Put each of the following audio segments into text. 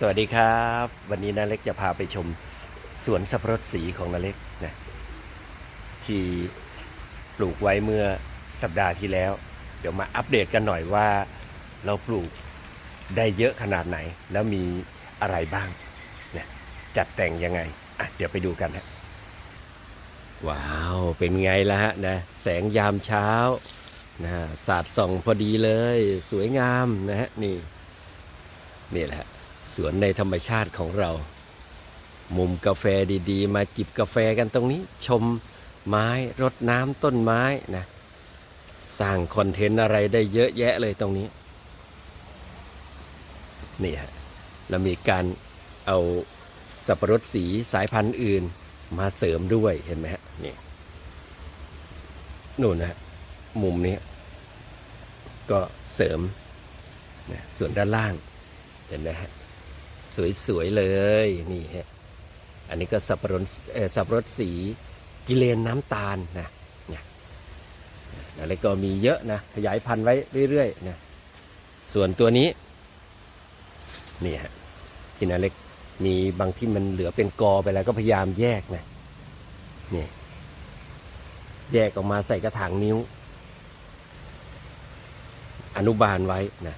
สวัสดีครับ วันนี้นาเล็กจะพาไปชมสวนสับปะรดสีของนาเล็กนะที่ปลูกไว้เมื่อสัปดาห์ที่แล้ว เดี๋ยวมาอัปเดตกันหน่อยว่าเราปลูกได้เยอะขนาดไหน แล้วมีอะไรบ้างนะจัดแต่งยังไงอะเดี๋ยวไปดูกันนะว้าวเป็นไงล่ะฮะนะแสงยามเช้านะสาดส่องพอดีเลย สวยงามนะฮะนี่นี่แหละฮะ สวนในธรรมชาติของเรา มุมกาแฟดีๆ มาจิบกาแฟกันตรงนี้ ชมไม้รดน้ำต้นไม้นะสร้างคอนเทนต์อะไรได้เยอะแยะเลยตรงนี้ นี่ฮะแล้วมีการเอาสับปะรดสีสายพันธุ์อื่นมาเสริมด้วยเห็นไหมฮะนี่นู่นนะฮะมุมนี้ก็เสริมนะส่วนด้านล่างเห็นไหมฮะ สวยๆเลยนี่ฮะอันนี้ก็สับปะรดสับปะรดสีกิเลนน้ำตาลนะเนี่ยอะไรก็มีเยอะนะขยายพันธุ์ไว้เรื่อยๆนะส่วนตัวนี้นี่ฮะที่นาเล็กมีบางที่มันเหลือเป็นกอไปแล้วก็พยายามแยกนะนี่แยกออกมาใส่กระถางนิ้ว อนุบาลไว้นะ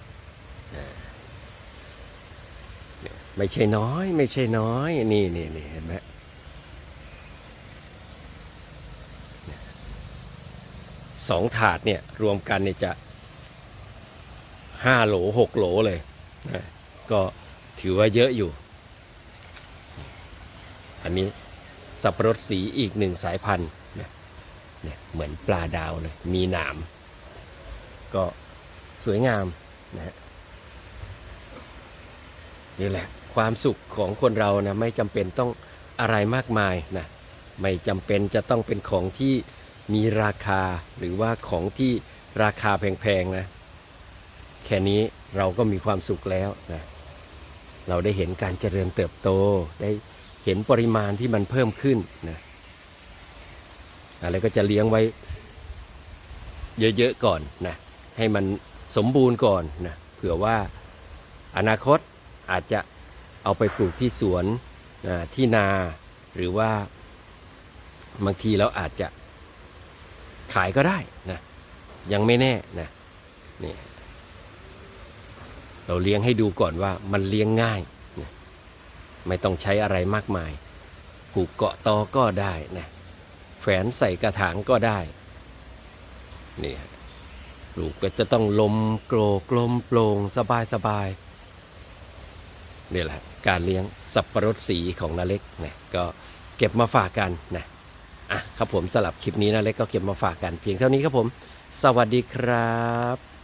ไม่ใช่น้อย ไม่ใช่น้อย นี่นี่นี่เห็นไหมสองถาดเนี่ย รวมกันเนี่ยจะห้าโหลหกโหลเลยนะก็ถือว่าเยอะอยู่ อันนี้สับปะรดสีอีกหนึ่งสายพันธุ์เนี่ยเนี่ยเหมือนปลาดาวเลย มีหนาม ก็สวยงามนะฮะนี่แหละ ความสุขของคนเรานะไม่จำเป็นต้องอะไรมากมายนะไม่จำเป็นจะต้องเป็นของที่มีราคาหรือว่าของที่ราคาแพงๆนะแค่นี้เราก็มีความสุขแล้วนะเราได้เห็นการเจริญเติบโต ได้เห็นปริมาณที่มันเพิ่มขึ้นนะอะไรก็จะเลี้ยงไว้เยอะๆก่อนนะให้มันสมบูรณ์ก่อนนะเผื่อว่าอนาคตอาจจะ เอาไปปลูกที่สวนที่นา หรือว่าบางทีเราอาจจะขายก็ได้นะยังไม่แน่นะนี่เราเลี้ยงให้ดูก่อนว่ามันเลี้ยงง่ายนะไม่ต้องใช้อะไรมากมาย ผูกเกาะตอก็ได้นะแฝนใส่กระถางก็ได้นี่ปลูกก็จะต้องลมโกรกลมโปร่งสบายสบาย นี่แหละการเลี้ยงสับปะรดสีของนาเล็กนะก็เก็บมาฝากกันนะอะครับผมสลับคลิปนี้นาเล็กก็เก็บมาฝากกันเพียงเท่านี้ครับผม สวัสดีครับ